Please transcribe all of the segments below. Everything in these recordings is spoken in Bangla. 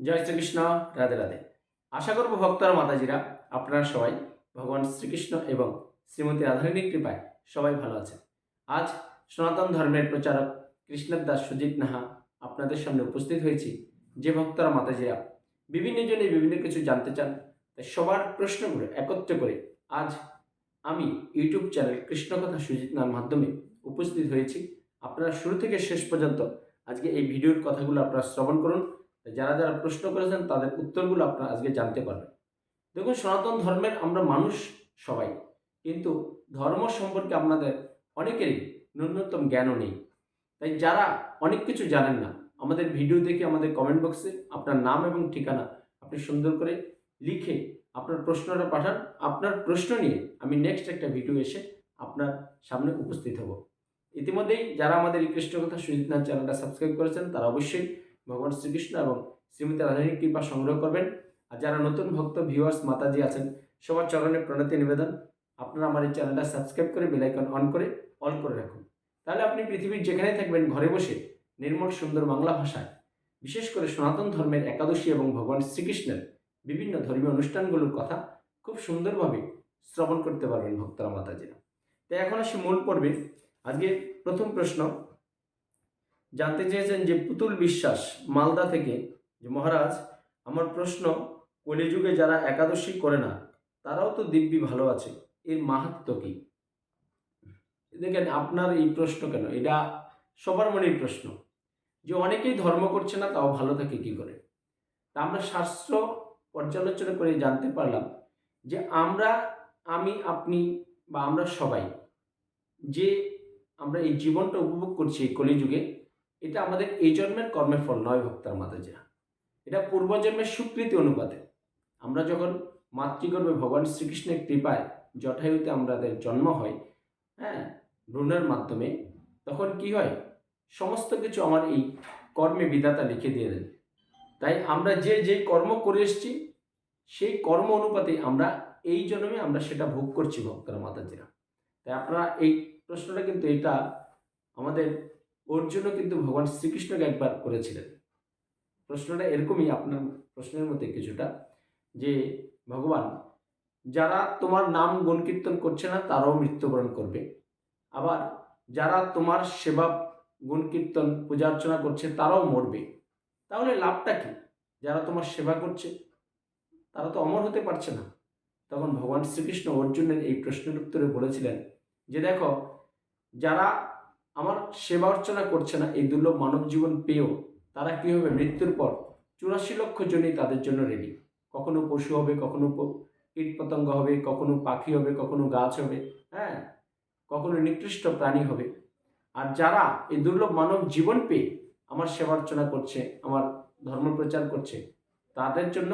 জয় শ্রীকৃষ্ণ, রাধে রাধে। আশা করব ভক্তরা, মাতাজিরা, আপনারা সবাই ভগবান শ্রীকৃষ্ণ এবং শ্রীমতী রাধারণীর কৃপায় সবাই ভালো আছেন। আজ সনাতন ধর্মের প্রচারক কৃষ্ণের দাস সুজিত নাহা আপনাদের সামনে উপস্থিত হয়েছি। যে ভক্তরা, মাতাজিরা বিভিন্ন জনে বিভিন্ন কিছু জানতে চান, তাই সবার প্রশ্নগুলো একত্র করে আজ আমি ইউটিউব চ্যানেল কৃষ্ণকথা সুজিত নার মাধ্যমে উপস্থিত হয়েছি। আপনারা শুরু থেকে শেষ পর্যন্ত আজকে এই ভিডিওর কথাগুলো আপনারা শ্রবণ করুন। যারা যারা প্রশ্ন করেছেন, তাদের উত্তরগুলো আপনারা আজকে জানতে পারবেন। দেখুন, সনাতন ধর্মের আমরা মানুষ সবাই, কিন্তু ধর্ম সম্পর্কে আপনাদের অনেকেরই ন্যূনতম জ্ঞানও নেই। তাই যারা অনেক কিছু জানেন না, আমাদের ভিডিও দেখে আমাদের কমেন্ট বক্সে আপনার নাম এবং ঠিকানা আপনি সুন্দর করে লিখে আপনার প্রশ্নটা পাঠান। আপনার প্রশ্ন নিয়ে আমি নেক্সট একটা ভিডিও এসে আপনার সামনে উপস্থিত হব। ইতিমধ্যেই যারা আমাদের এই কৃষ্ণকথা সুজিত নাথ চ্যানেলটা সাবস্ক্রাইব করেছেন, তারা অবশ্যই ভগবান শ্রীকৃষ্ণ এবং শ্রীমতী রাধারণীর কৃপা সংগ্রহ করবেন। আর যারা নতুন ভক্ত ভিউয়ার্স মাতাজি আছেন, সবার চরণে প্রণতি নিবেদন। আপনারা আমার এই চ্যানেলটা সাবস্ক্রাইব করে বেলাইকন অন করে অল করে রাখুন। তাহলে আপনি পৃথিবীর যেখানে থাকবেন, ঘরে বসে নির্মল সুন্দর বাংলা ভাষায়, বিশেষ করে সনাতন ধর্মের একাদশী এবং ভগবান শ্রীকৃষ্ণের বিভিন্ন ধর্মীয় অনুষ্ঠানগুলোর কথা খুব সুন্দরভাবে শ্রবণ করতে পারবেন ভক্তরা, মাতাজিরা। তাই এখন আসি মূল পর্বে। আজকে প্রথম প্রশ্ন জানতে চেয়েছেন যে পুতুল বিশ্বাস মালদা থেকে। যে মহারাজ, আমার প্রশ্ন, কলিযুগে যারা একাদশী করে না, তারাও তো দিব্যি ভালো আছে, এর মাহাত্ম কি? দেখেন, আপনার এই প্রশ্ন কেন? এটা সবার মনের প্রশ্ন। যে অনেকেই ধর্ম করছে না, তাও ভালো থাকে কি করে? তা আমরা শাস্ত্র পর্যালোচনা করে জানতে পারলাম যে আমরা, আমি, আপনি বা আমরা সবাই যে আমরা এই জীবনটা উপভোগ করছি এই কলিযুগে এটা আমাদের এই জন্মের কর্মের ফল নয়, ভক্তার মাতাজিরা। এটা পূর্বজন্মের স্বীকৃতি অনুপাতে। আমরা যখন মাতৃগর্ভে ভগবান শ্রীকৃষ্ণের কৃপায় জটায়ুতে আমাদের জন্ম হয় হ্যাঁ ভ্রূণের মাধ্যমে, তখন কি হয়? সমস্ত কিছু আমার এই কর্মে বিধাতা লিখে দিয়ে দেন। তাই আমরা যে যে কর্ম করে এসেছি, সেই কর্ম অনুপাতে আমরা এই জন্মে আমরা সেটা ভোগ করছি ভক্তরা মাতাজিরা। তাই আপনারা এই প্রশ্নটা কিন্তু এটা আমাদের ওর জন্য কিন্তু ভগবান শ্রীকৃষ্ণকে একবার করেছিলেন। প্রশ্নটা এরকমই আপনার প্রশ্নের মধ্যে কিছুটা, যে ভগবান, যারা তোমার নাম গুণ কীর্তন করছে না, তারাও মৃত্যুবরণ করবে। আবার যারা তোমার সেবা গুণ কীর্তন পূজা অর্চনা করছে, তারাও মরবে। তাহলে লাভটা কি? যারা তোমার সেবা করছে, তারা তো অমর হতে পারছে না। তখন ভগবান শ্রীকৃষ্ণ অর্জুনের এই প্রশ্নের উত্তরে বলেছিলেন যে দেখো, যারা আমার সেবা অর্চনা করছে না এই দুর্লভ মানব জীবন পেয়েও, তারা কী হবে মৃত্যুর পর চুরাশি লক্ষ জনই তাদের জন্য রেডি কখনো পশু হবে, কখনো কীট পতঙ্গ হবে, কখনো পাখি হবে, কখনো গাছ হবে হ্যাঁ? কখনো নিকৃষ্ট প্রাণী হবে। আর যারা এই দুর্লভ মানব জীবন পেয়ে আমার সেবা অর্চনা করছে, আমার ধর্ম প্রচার করছে, তাদের জন্য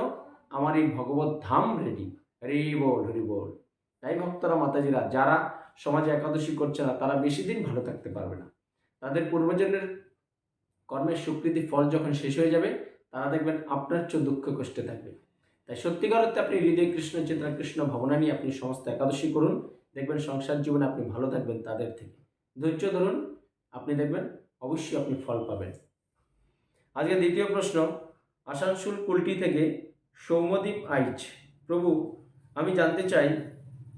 আমার এই ভগবত ধাম রেডি হরি বল হরি বল। তাই ভক্তরা মাতাজিরা, যারা সমাজে একাদশী করছে না, তারা বেশি দিন ভালো থাকতে পারবে না। তাদের পূর্বজন্মের কর্মের স্বীকৃতি ফল যখন শেষ হয়ে যাবে, তারা দেখবেন আপনার চেয়ে দুঃখ কষ্টে থাকবে। তাই সত্যিকার অর্থে আপনি হৃদয় কৃষ্ণ, চেতনা কৃষ্ণ, ভাবনা নিয়ে আপনি সমস্ত একাদশী করুন। দেখবেন সংসার জীবনে আপনি ভালো থাকবেন তাদের থেকে। ধৈর্য ধরুন, আপনি দেখবেন অবশ্যই আপনি ফল পাবেন। আজকে দ্বিতীয় প্রশ্ন, আসানসোল কুলটি থেকে সৌমদীপ আইচ, প্রভু, আমি জানতে চাই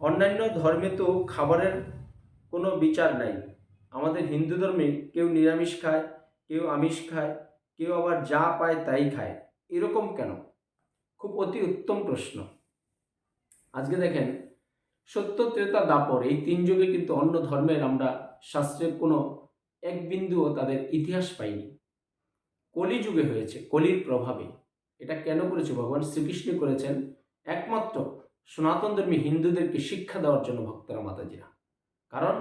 অন্যান্য ধর্মে তো খাবারের কোনো বিচার নাই। আমাদের হিন্দু ধর্মে কেউ নিরামিষ খায়, কেউ আমিষ খায়, কেউ আবার যা পায় তাই খায়। এরকম কেন? খুব অতি উত্তম প্রশ্ন। আজকে দেখেন, সত্য, ত্রেতা, দাপর এই তিন যুগে কিন্তু অন্য ধর্মের আমরা শাস্ত্রের কোনো এক বিন্দুও তাদের ইতিহাস পাইনি। কলিযুগে হয়েছে, কলির প্রভাবে। এটা কেন করেছে ভগবান? শ্রীকৃষ্ণ করেছেন একমাত্র সনাতন ধর্মী হিন্দুদেরকে শিক্ষা দেওয়ার জন্য ভক্তরা মাতাজিরা। কারণ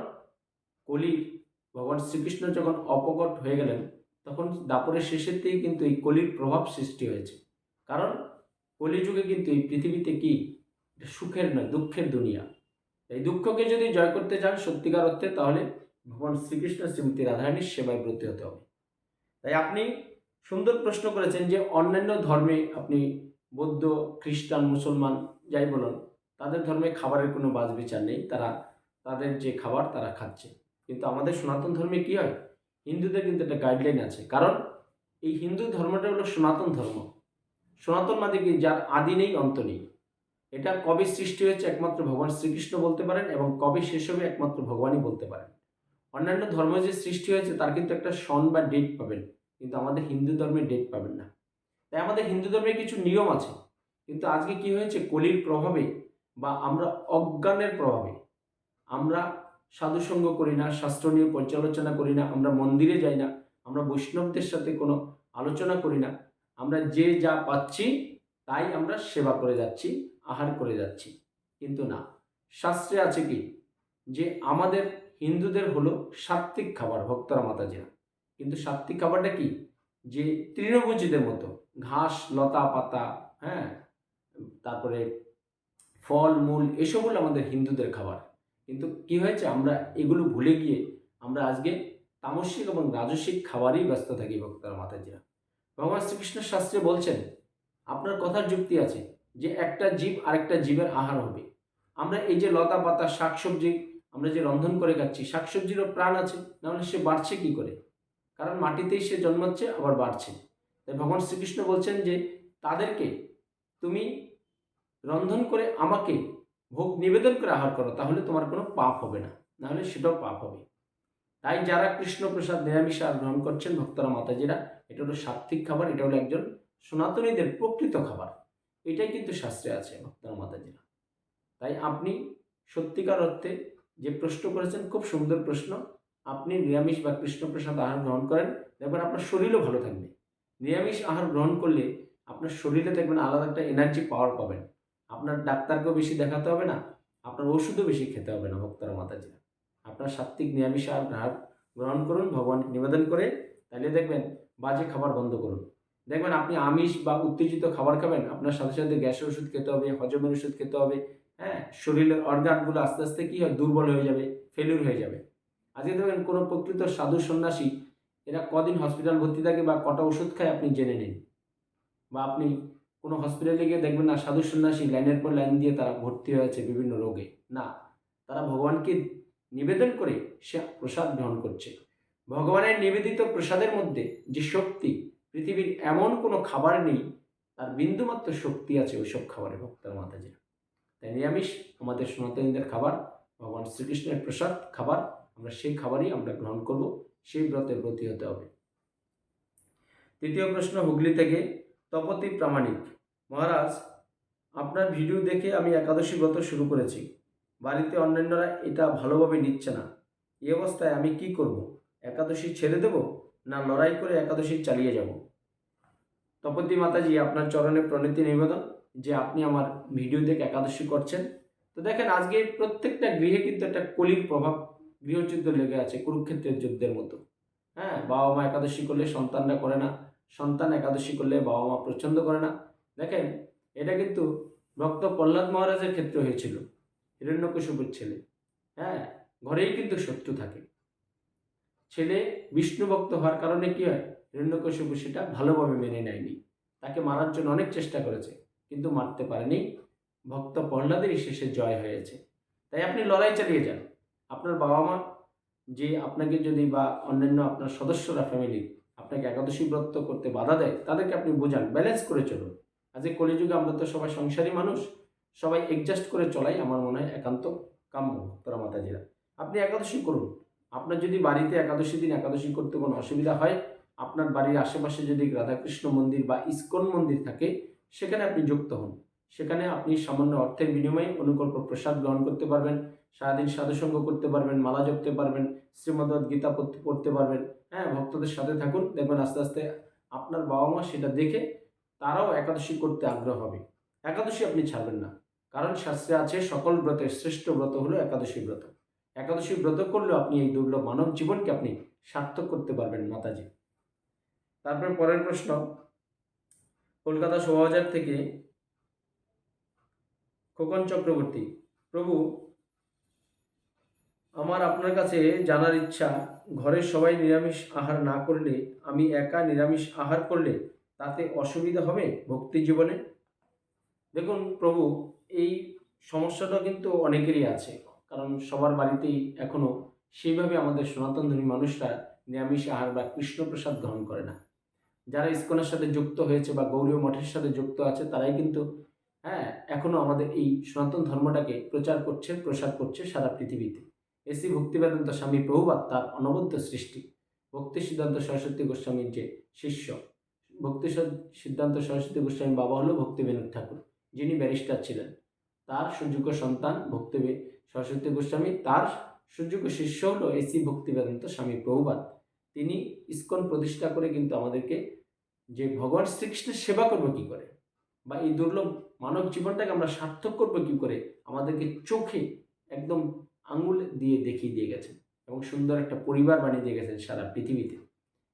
কলি ভগবান শ্রীকৃষ্ণ যখন অপকট হয়ে গেলেন, তখন দাপরের শেষের থেকেই কিন্তু এই কলির প্রভাব সৃষ্টি হয়েছে। কারণ কলিযুগে কিন্তু এই পৃথিবীতে কি? সুখের নয়, দুঃখের দুনিয়া। এই দুঃখকে যদি জয় করতে চান সত্যিকার অর্থে, তাহলে ভগবান শ্রীকৃষ্ণ শ্রীমতী রাধারানীর সেবায় ব্রতী হতে হবে। তাই আপনি সুন্দর প্রশ্ন করেছেন যে অন্যান্য ধর্মে আপনি বৌদ্ধ, খ্রিস্টান, মুসলমান যাই বলুন, তাদের ধর্মে খাবারের কোনো বাজ বিচার নেই, তারা, তাদের যে খাবার তারা খাচ্ছে। কিন্তু আমাদের সনাতন ধর্মে কী হয়? হিন্দুদের কিন্তু একটা গাইডলাইন আছে। কারণ এই হিন্দু ধর্মটা হলো সনাতন ধর্ম। সনাতনবাদী কি? যার আদি নেই, অন্ত নেই। এটা কবে সৃষ্টি হয়েছে? একমাত্র ভগবান শ্রীকৃষ্ণ বলতে পারেন এবং কবে শেষ হবে? একমাত্র ভগবানই বলতে পারেন। অন্যান্য ধর্ম যে সৃষ্টি হয়েছে, তার কিন্তু একটা সন বা ডেট পাবেন। কিন্তু আমাদের হিন্দু ধর্মে ডেট পাবেন না। তাই আমাদের হিন্দু ধর্মে কিছু নিয়ম আছে। কিন্তু আজকে কি হয়েছে? কলির প্রভাবে বা আমরা অজ্ঞানের প্রভাবে। আমরা সাধুসঙ্গ করি না, শাস্ত্র নিয়ে পর্যালোচনা করি না, আমরা মন্দিরে যাই না, আমরা বৈষ্ণবদের সাথে কোনো আলোচনা করি না, আমরা যে যা পাচ্ছি তাই আমরা সেবা করে যাচ্ছি, আহার করে যাচ্ছি। কিন্তু না, শাস্ত্রে আছে কি? যে আমাদের হিন্দুদের হলো সাত্ত্বিক খাবার, ভক্তরা মাতাজিরা। কিন্তু সাত্ত্বিক খাবারটা কি? যে তৃণভোজীদের মতো, ঘাস, লতা পাতা হ্যাঁ তারপরে ফল, মূল এসব হলো আমাদের হিন্দুদের খাবার। কিন্তু কি হয়েছে? আমরা এগুলো ভুলে গিয়ে আমরা আজকে তামসিক এবং রাজসিক খাবারই ব্যস্ত থাকি ভক্তরা মাতাজিরা। ভগবান শ্রীকৃষ্ণ শাস্ত্রে বলছেন, আপনার কথার যুক্তি আছে যে একটা জীব আরেকটা জীবের আহার হবে। আমরা এই যে লতা পাতা, শাকসবজি, আমরা যে রন্ধন করে খাচ্ছি, শাকসবজিরও প্রাণ আছে, নাহলে সে বাড়ছে কি করে? কারণ মাটিতেই সে জন্মাচ্ছে, আবার বাড়ছে। তাই ভগবান শ্রীকৃষ্ণ বলছেন যে, তাদেরকে তুমি রন্ধন করে আমাকে ভোগ নিবেদন করে আহার করো, তাহলে তোমার কোনো পাপ হবে না। নাহলে সেটাও পাপ হবে। তাই যারা কৃষ্ণপ্রসাদ, নিরামিষ আর গ্রহণ করছেন, ভক্তরা মাতাজিরা, এটা হলো সাত্বিক খাবার, এটা হলো একজন সনাতনীদের প্রকৃত খাবার। এটাই কিন্তু শাস্ত্রে আছে ভক্তরা, মাতাজিরা। তাই আপনি সত্যিকার অর্থে যে প্রশ্ন করেছেন, খুব সুন্দর প্রশ্ন। আপনি নিরামিষ বা কৃষ্ণপ্রসাদ আহার গ্রহণ করেন, দেখবেন আপনার শরীরও ভালো থাকবে। নিরামিষ আহার গ্রহণ করলে আপনার শরীরে দেখবেন আলাদা একটা এনার্জি পাওয়ার পাবেন। আপনার ডাক্তারকেও বেশি দেখাতে হবে না, আপনার ওষুধও বেশি খেতে হবে না, ভক্তরা মাতাজিরা। আপনার সাত্বিক নিরামিষ আহার গ্রহণ করুন ভগবানকে নিবেদন করে, তাহলে দেখবেন বাজে খাবার বন্ধ করুন। দেখবেন আপনি আমিষ বা উত্তেজিত খাবার খাবেন, আপনার সাথে সাথে গ্যাসের ওষুধ খেতে হবে, হজমের ওষুধ খেতে হবে হ্যাঁ শরীরের অর্গানগুলো আস্তে আস্তে কী হয়, দুর্বল হয়ে যাবে ফেলিউর হয়ে যাবে। আজকে দেখবেন কোনো প্রকৃত সাধু সন্ন্যাসী, এরা কদিন হসপিটাল ভর্তি থাকে বা কটা ওষুধ খায় আপনি জেনে নিন। বা আপনি কোনো হসপিটালে গিয়ে দেখবেন না সাধু সন্ন্যাসী লাইনের পর লাইন দিয়ে তারা ভর্তি হয়েছে বিভিন্ন রোগে। না, তারা ভগবানকে নিবেদন করে সে প্রসাদ গ্রহণ করছে। ভগবানের নিবেদিত প্রসাদের মধ্যে যে শক্তি, পৃথিবীর এমন কোনো খাবার নেই, তার বিন্দুমাত্র শক্তি আছে ওইসব খাবারে ভক্তের মাতাজিরা। তাই নিরামিষ আমাদের সনাতনীদের খাবার, ভগবান শ্রীকৃষ্ণের প্রসাদ খাবার, আমরা সেই খাবারই আমরা গ্রহণ করব, সেই ব্রতে ব্রতী হতে হবে। তৃতীয় প্রশ্ন হুগলি থেকে তপতি প্রামাণিক। মহারাজ, আপনার ভিডিও দেখে আমি একাদশী ব্রত শুরু করেছি। বাড়িতে অন্যান্যরা এটা ভালোভাবে নিচ্ছে না। এই অবস্থায় আমি কি করব? একাদশী ছেড়ে দেব না লড়াই করে একাদশী চালিয়ে যাব? তপতি মাতাজি, আপনার চরণে প্রণীতি নিবেদন যে আপনি আমার ভিডিও দেখে একাদশী করছেন। তো দেখেন, আজকে প্রত্যেকটা গৃহে কিন্তু একটা কলির প্রভাব গৃহযুদ্ধ লেগে আছে, কুরুক্ষেত্রের যুদ্ধের মতো। হ্যাঁ বাবা মা একাদশী করলে সন্তানরা করে না, সন্তান একাদশী করলে বাবা মা প্রচণ্ড করে না। দেখেন, এটা কিন্তু ভক্ত প্রহ্লাদ মহারাজের ক্ষেত্রে হয়েছিল হিরণ্যকশিপুর ছেলে। হ্যাঁ ঘরেই কিন্তু শত্রু থাকে। ছেলে বিষ্ণু ভক্ত হওয়ার কারণে কি হয়? হিরণ্যকশিপু সেটা ভালোভাবে মেনে নেয়নি। তাকে মারার জন্য অনেক চেষ্টা করেছে, কিন্তু মারতে পারেনি। ভক্ত প্রহ্লাদেরই শেষে জয় হয়েছে। তাই আপনি লড়াই চালিয়ে যান। আপনার বাবা মা যে আপনাকে যদি বা অন্যান্য আপনার সদস্যরা ফ্যামিলি আপনাকে একাদশী ব্রত করতে বাধা দেয়, তাদেরকে আপনি বোঝান ব্যালেন্স করে চলুন। আজকে কলিযুগে আমরা তো সবাই সংসারী মানুষ, সবাই অ্যাডজাস্ট করে চলাই আমার মনে হয় একান্ত কাম্য ভক্তরা মাতাজিরা। আপনি একাদশী করুন। আপনার যদি বাড়িতে একাদশী দিন একাদশী করতে কোনো অসুবিধা হয়, আপনার বাড়ির আশেপাশে যদি রাধাকৃষ্ণ মন্দির বা ইস্কন মন্দির থাকে, সেখানে আপনি যুক্ত হন। সেখানে আপনি সামান্য অর্থের বিনিময়ে অনুকল্প প্রসাদ গ্রহণ করতে পারবেন, সারাদিন সাধুসঙ্গ করতে পারবেন, মালা জপতে পারবেন, শ্রীমদ্ভগবত গীতা পড়তে পারবেন হ্যাঁ ভক্তদের সাথে থাকুন। দেখবেন আস্তে আস্তে আপনার বাবা মা সেটা দেখে তারাও একাদশী করতে আগ্রহ হবে। একাদশী আপনি ছাড়বেন না। কারণ শাস্ত্রে আছে, সকল ব্রতের শ্রেষ্ঠ ব্রত হলো একাদশী ব্রত। একাদশী ব্রত করলেও আপনি এই দুর্লভ মানব জীবনকে আপনি সার্থক করতে পারবেন মাতাজি। তারপর পরের প্রশ্ন, কলকাতা শোভাবাজার থেকে খোকন চক্রবর্তী, প্রভু, আমার আপনার কাছে জানার ইচ্ছা ঘরের সবাই নিরামিষ আহার না করলে, আমি একা নিরামিষ আহার করলে তাতে অসুবিধা হবে ভক্তি জীবনে? দেখুন প্রভু, এই সমস্যাটা কিন্তু অনেকেরই আছে। কারণ সবার বাড়িতেই এখনও সেইভাবে আমাদের সনাতন ধর্মী মানুষরা নিরামিষ আহার বা কৃষ্ণপ্রসাদ গ্রহণ করে না। যারা ইস্কনের সাথে যুক্ত হয়েছে বা গৌরীয় মঠের সাথে যুক্ত আছে, তারাই কিন্তু হ্যাঁ এখনও আমাদের এই সনাতন ধর্মটাকে প্রচার করছে, প্রসার করছে সারা পৃথিবীতে। এসি ভক্তিবেদান্ত স্বামী প্রভুবাদ তার অনবদ্য সৃষ্টি। ভক্তি সিদ্ধান্ত সরস্বতী গোস্বামীর যে শিষ্য ভক্তি সিদ্ধান্ত সরস্বতী গোস্বামীর বাবা হলো ভক্তি ভক্তিবিনোদ ঠাকুর, যিনি ব্যারিস্টার ছিলেন। তার সুযোগ্য সন্তান ভক্তি সরস্বতী গোস্বামী, তার সুযোগ্য শিষ্য হলো এসি ভক্তিবেদান্ত স্বামী প্রভুবাদ তিনি ইস্কন প্রতিষ্ঠা করে কিন্তু আমাদেরকে যে ভগবান শ্রীকৃষ্ণের সেবা করব কী করে? বা এই দুর্লভ মানব জীবনটাকে আমরা সার্থক করব কী করে? আমাদেরকে চোখে একদম আঙুল দিয়ে দেখিয়ে দিয়ে গেছেন এবং সুন্দর একটা পরিবার বানিয়ে দিয়ে গেছেন সারা পৃথিবীতে।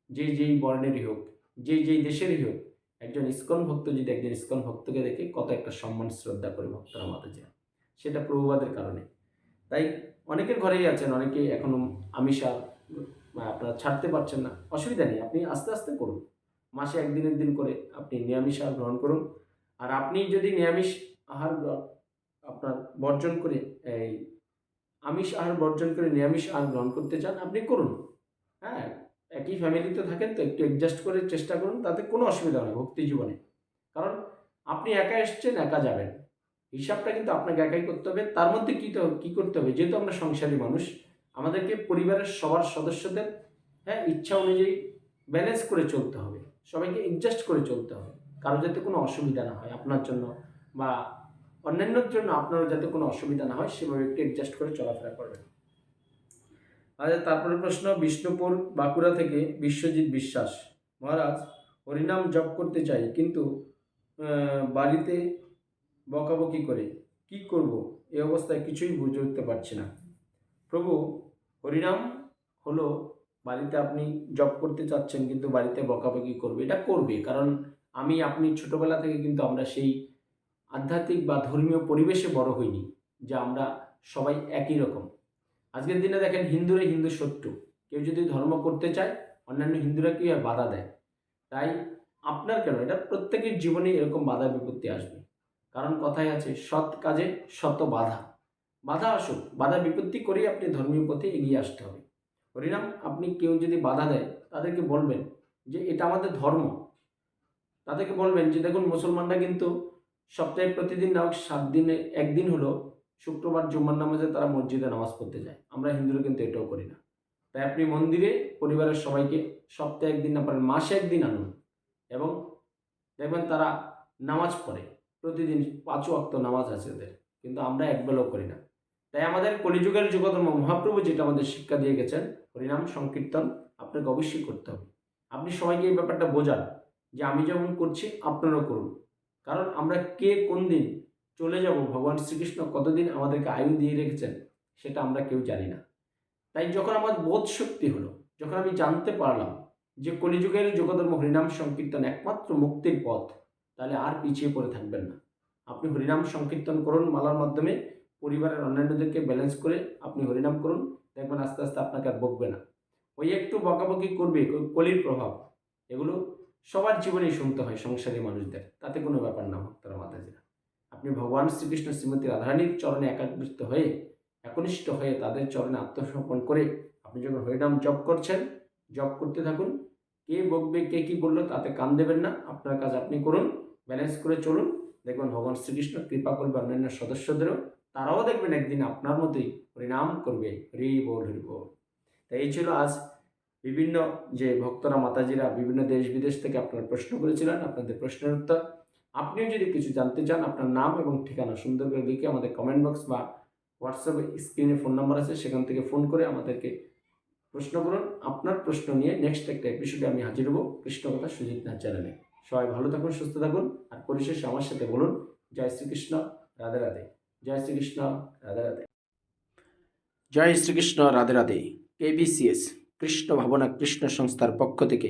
যে যেই বর্ণেরই হোক যে যেই দেশেরই হোক, একজন ইস্কন ভক্ত যদি একজন ইস্কন ভক্তকে দেখে কত একটা সম্মান, শ্রদ্ধা করে ভক্তরা মাতা যায় সেটা প্রভুবাদের কারণে। তাই অনেকের ঘরেই আছেন, অনেকেই এখনও আমিষা আপনারা ছাড়তে পারছেন না, অসুবিধা নেই, আপনি আস্তে আস্তে করুন। মাসে একদিনের দিন করে আপনি নিরামিষ আহার গ্রহণ করুন। আর আপনি যদি নিরামিষ আহার আপনার বর্জন করে, এই আমিষ আহার বর্জন করে নিরামিষ আহার গ্রহণ করতে চান, আপনি করুন। হ্যাঁ একই ফ্যামিলিতে থাকেন, তো একটু অ্যাডজাস্ট করে চেষ্টা করুন, তাতে কোনো অসুবিধা নেই ভক্তি জীবনে। কারণ আপনি একা এসছেন, একা যাবেন। হিসাবটা কিন্তু আপনাকে একাই করতে হবে। তার মধ্যে কী কী করতে হবে? যেহেতু আমরা সংসারী মানুষ, আমাদেরকে পরিবারের সবার সদস্যদের হ্যাঁ ইচ্ছা অনুযায়ী ব্যালেন্স করে চলতে হবে। সবাইকে অ্যাডজাস্ট করে চলতে হবে। কারও যাতে কোনো অসুবিধা না হয় আপনার জন্য বা অন্যান্যর জন্য আপনারও যাতে কোনো অসুবিধা না হয়, সেভাবে একটু অ্যাডজাস্ট করে চলাফেরা করবেন। আচ্ছা তারপরে প্রশ্ন, বিষ্ণুপুর বাঁকুড়া থেকে বিশ্বজিৎ বিশ্বাস। মহারাজ, হরিনাম জপ করতে চাই, কিন্তু বাড়িতে বকাবকি করে। কি করব? এই অবস্থায় কিছুই বুঝে উঠতে পারছি না। প্রভু, হরিনাম হলো, বাড়িতে আপনি জব করতে চাচ্ছেন, কিন্তু বাড়িতে বকাবকি করবে। এটা করবে, কারণ আমি, আপনি ছোটবেলা থেকে কিন্তু আমরা সেই আধ্যাত্মিক বা ধর্মীয় পরিবেশে বড় হইনি, যে আমরা সবাই একই রকম। আজকের দিনে দেখেন হিন্দুরা হিন্দু শত্রু। কেউ যদি ধর্ম করতে চায়, অন্যান্য হিন্দুরা কি বাধা দেয়? তাই আপনার কেন? এটা প্রত্যেকের জীবনেই এরকম বাধা বিপত্তি আসবে। কারণ কথায় আছে, সৎ কাজে শত বাধা। বাধা আসুক, বাধা বিপত্তি করেই আপনি ধর্মীয় পথে এগিয়ে আসতে হবে। হরিনাম, আপনি কেউ যদি বাধা দেয়, তাদেরকে বলবেন যে এটা আমাদের ধর্ম। তাদেরকে বলবেন যে, দেখুন, মুসলমানরা কিন্তু সপ্তাহে প্রতিদিন না হোক সাত দিনে, একদিন হলো শুক্রবার জুম্মার নামাজে তারা মসজিদে নামাজ পড়তে যায়। আমরা হিন্দুরা কিন্তু এটাও করি না। তাই আপনি মন্দিরে পরিবারের সবাইকে সপ্তাহে একদিন না পারেন, মাসে একদিন আনুন এবং দেখবেন তারা নামাজ পড়ে। প্রতিদিন পাঁচ অক্ত নামাজ আছে ওদের, কিন্তু আমরা একবেলাও করি না। তাই আমাদের কলিযুগের যুগধর্ম মহাপ্রভু যেটা আমাদের শিক্ষা দিয়ে গেছেন, হরিনাম, সংকীর্তন আপনাকে অবশ্যই করতে হবে। আপনি সবাইকে এই ব্যাপারটা বোঝান যে আমি যেমন করছি, আপনারাও করুন। কারণ আমরা কে, কোন দিন চলে যাব, ভগবান শ্রীকৃষ্ণ কতদিন আমাদেরকে আয়ু দিয়ে রেখেছেন সেটা আমরা কেউ জানি না। তাই যখন আমার বোধ শক্তি হলো, যখন আমি জানতে পারলাম যে কলিযুগের যোগধর্ম হরিনাম সংকীর্তন একমাত্র মুক্তির পথ, তাহলে আর পিছিয়ে পড়ে থাকবেন না। আপনি হরিনাম সংকীর্তন করুন মালার মাধ্যমে, পরিবারের অন্যান্যদেরকে ব্যালেন্স করে আপনি হরিনাম করুন, দেখবেন আস্তে আস্তে আপনাকে আর বকবে না। ওই একটু বকাবকি করবে কলির প্রভাব, এগুলো সবার জীবনেই শুনতে হয় সংসারী মানুষদের, তাতে কোনো ব্যাপার না, ভক্তরা মাতাজিরা। আপনি ভগবান শ্রীকৃষ্ণ শ্রীমতী রাধারানীর চরণে একাগ্রিত হয়ে একনিষ্ঠ হয়ে তাদের চরণে আত্মসমর্পণ করে আপনি যখন হরিনাম জপ করছেন, জপ করতে থাকুন। কে বকবে, কে কি বলল তাতে কান দেবেন না। আপনার কাজ আপনি করুন ব্যালেন্স করে চলুন। দেখবেন ভগবান শ্রীকৃষ্ণ কৃপা করবে অন্যান্য সদস্যদেরও। তারাও দেখবেন একদিন আপনার মতোই হরিনাম করবে। হরি বল হরি বল। তাই এই ছিল আজ বিভিন্ন যে ভক্তরা, মাতাজিরা বিভিন্ন দেশ বিদেশ থেকে আপনারা প্রশ্ন করেছিলেন। আপনাদের প্রশ্নের উত্তর আপনিও যদি কিছু জানতে চান, আপনার নাম এবং ঠিকানা সুন্দর করে লিখে আমাদের কমেন্ট বক্স বা হোয়াটসঅ্যাপে স্ক্রিনে ফোন নাম্বার আছে, সেখান থেকে ফোন করে আমাদেরকে প্রশ্ন করুন। আপনার প্রশ্ন নিয়ে নেক্সট একটা এপিসোডে আমি হাজির হব কৃষ্ণকথা সুজিত নাথ চ্যানেলে সবাই ভালো থাকুন, সুস্থ থাকুন, আর পরিশেষে আমার সাথে বলুন, জয় শ্রীকৃষ্ণ, রাধে রাধে। জয় শ্রীকৃষ্ণ, রাধে রাধে। জয় শ্রীকৃষ্ণ, রাধে রাধে। কেবিসিএস কৃষ্ণ ভাবনা কৃষ্ণ সংস্থার পক্ষ থেকে